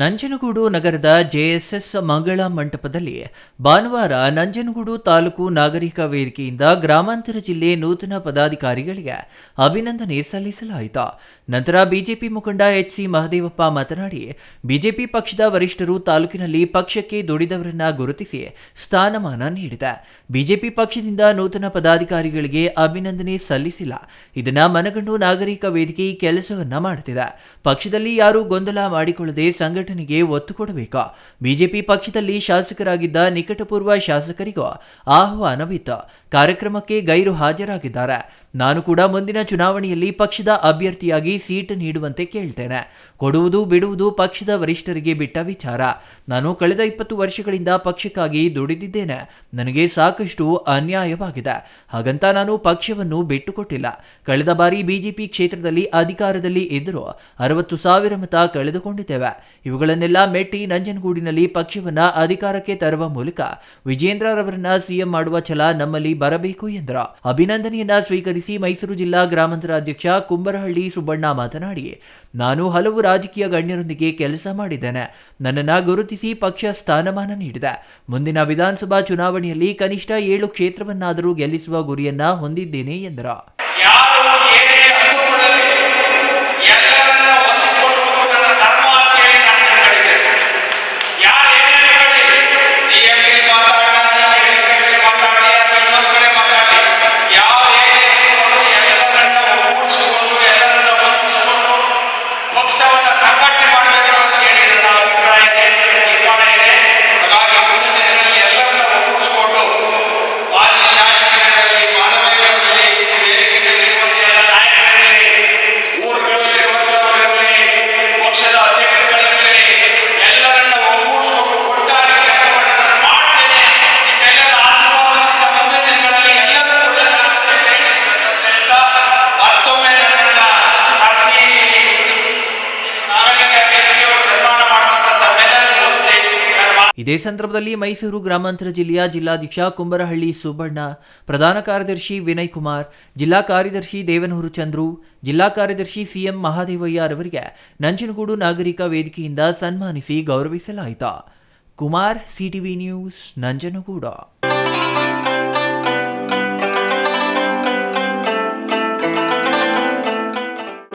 ನಂಜನಗೂಡು ನಗರದ ಜೆಎಸ್ಎಸ್ ಮಂಗಳ ಮಂಟಪದಲ್ಲಿ ಭಾನುವಾರ ನಂಜನಗೂಡು ತಾಲೂಕು ನಾಗರಿಕ ವೇದಿಕೆಯಿಂದ ಗ್ರಾಮಾಂತರ ಜಿಲ್ಲೆ ನೂತನ ಪದಾಧಿಕಾರಿಗಳಿಗೆ ಅಭಿನಂದನೆ ಸಲ್ಲಿಸಲಾಯಿತು. ನಂತರ ಬಿಜೆಪಿ ಮುಖಂಡ ಎಚ್ ಸಿ ಮಹದೇವಪ್ಪ ಮಾತನಾಡಿ, ಬಿಜೆಪಿ ಪಕ್ಷದ ವರಿಷ್ಠರು ತಾಲೂಕಿನಲ್ಲಿ ಪಕ್ಷಕ್ಕೆ ದುಡಿದವರನ್ನ ಗುರುತಿಸಿ ಸ್ಥಾನಮಾನ ನೀಡಿದೆ. ಬಿಜೆಪಿ ಪಕ್ಷದಿಂದ ನೂತನ ಪದಾಧಿಕಾರಿಗಳಿಗೆ ಅಭಿನಂದನೆ ಸಲ್ಲಿಸಿಲ್ಲ. ಇದನ್ನ ಮನಗಂಡು ನಾಗರಿಕ ವೇದಿಕೆ ಕೆಲಸವನ್ನ ಮಾಡುತ್ತಿದೆ ಪಕ್ಷದಲ್ಲಿ ಯಾರೂ ಗೊಂದಲ ಮಾಡಿಕೊಳ್ಳದೆ ಸಂಘಟನೆಗೆ ಒತ್ತು ಕೊಡಬೇಕು? ಬಿಜೆಪಿ ಪಕ್ಷದಲ್ಲಿ ಶಾಸಕರಾಗಿದ್ದ ನಿಕಟಪೂರ್ವ ಶಾಸಕರಿಗೂ ಆಹ್ವಾನವಿತ್ತು. ಕಾರ್ಯಕ್ರಮಕ್ಕೆ ಗೈರು ಹಾಜರಾಗಿದ್ದಾರೆ. ನಾನು ಕೂಡ ಮುಂದಿನ ಚುನಾವಣೆಯಲ್ಲಿ ಪಕ್ಷದ ಅಭ್ಯರ್ಥಿಯಾಗಿ ಸೀಟ್ ನೀಡುವಂತೆ ಕೇಳ್ತೇನೆ. ಕೊಡುವುದು ಬಿಡುವುದು ಪಕ್ಷದ ವರಿಷ್ಠರಿಗೆ ಬಿಟ್ಟ ವಿಚಾರ. ನಾನು ಕಳೆದ ಇಪ್ಪತ್ತು ವರ್ಷಗಳಿಂದ ಪಕ್ಷಕ್ಕಾಗಿ ದುಡಿದಿದ್ದೇನೆ. ನನಗೆ ಸಾಕಷ್ಟು ಅನ್ಯಾಯವಾಗಿದೆ. ಹಾಗಂತ ನಾನು ಪಕ್ಷವನ್ನು ಬಿಟ್ಟುಕೊಟ್ಟಿಲ್ಲ. ಕಳೆದ ಬಾರಿ ಬಿಜೆಪಿ ಕ್ಷೇತ್ರದಲ್ಲಿ ಅಧಿಕಾರದಲ್ಲಿ ಇದ್ದರೂ ಅರವತ್ತು ಸಾವಿರ ಮತ ಕಳೆದುಕೊಂಡಿದ್ದೇವೆ. ಇವುಗಳನ್ನೆಲ್ಲ ಮೆಟ್ಟಿ ನಂಜನಗೂಡಿನಲ್ಲಿ ಪಕ್ಷವನ್ನ ಅಧಿಕಾರಕ್ಕೆ ತರುವ ಮೂಲಕ ವಿಜೇಂದ್ರರವರನ್ನ ಸಿಎಂ ಮಾಡುವ ಛಲ ನಮ್ಮಲ್ಲಿ ಬರಬೇಕು ಎಂದರು. ಅಭಿನಂದನೆಯನ್ನ ಸ್ವೀಕರಿಸಿ ಮೈಸೂರು ಜಿಲ್ಲಾ ಗ್ರಾಮಾಂತರ ಅಧ್ಯಕ್ಷ ಕುಂಬರಹಳ್ಳಿ ಸುಬ್ಬಣ್ಣ ಮಾತನಾಡಿ, ನಾನು ಹಲವು ರಾಜಕೀಯ ಗಣ್ಯರೊಂದಿಗೆ ಕೆಲಸ ಮಾಡಿದ್ದೇನೆ. ನನ್ನನ್ನು ಗುರುತಿಸಿ ಪಕ್ಷ ಸ್ಥಾನಮಾನ ನೀಡಿದೆ. ಮುಂದಿನ ವಿಧಾನಸಭಾ ಚುನಾವಣೆಯಲ್ಲಿ ಕನಿಷ್ಠ ಏಳು ಕ್ಷೇತ್ರವನ್ನಾದರೂ ಗೆಲ್ಲಿಸುವ ಗುರಿಯನ್ನ ಹೊಂದಿದ್ದೇನೆ ಎಂದರು. ಇದೇ ಸಂದರ್ಭದಲ್ಲಿ ಮೈಸೂರು ಗ್ರಾಮಾಂತರ ಜಿಲ್ಲೆಯ ಜಿಲ್ಲಾಧ್ಯಕ್ಷ ಕುಂಬರಹಳ್ಳಿ ಸುಬ್ಬಣ್ಣ, ಪ್ರಧಾನ ಕಾರ್ಯದರ್ಶಿ ವಿನಯ್ ಕುಮಾರ್, ಜಿಲ್ಲಾ ಕಾರ್ಯದರ್ಶಿ ದೇವನೂರು ಚಂದ್ರು, ಜಿಲ್ಲಾ ಕಾರ್ಯದರ್ಶಿ ಸಿಎಂ ಮಹಾದೇವಯ್ಯ ರವರಿಗೆ ನಂಜನಗೂಡು ನಾಗರಿಕ ವೇದಿಕೆಯಿಂದ ಸನ್ಮಾನಿಸಿ ಗೌರವಿಸಲಾಯಿತು. Kumar, CTV news, Nanjangud.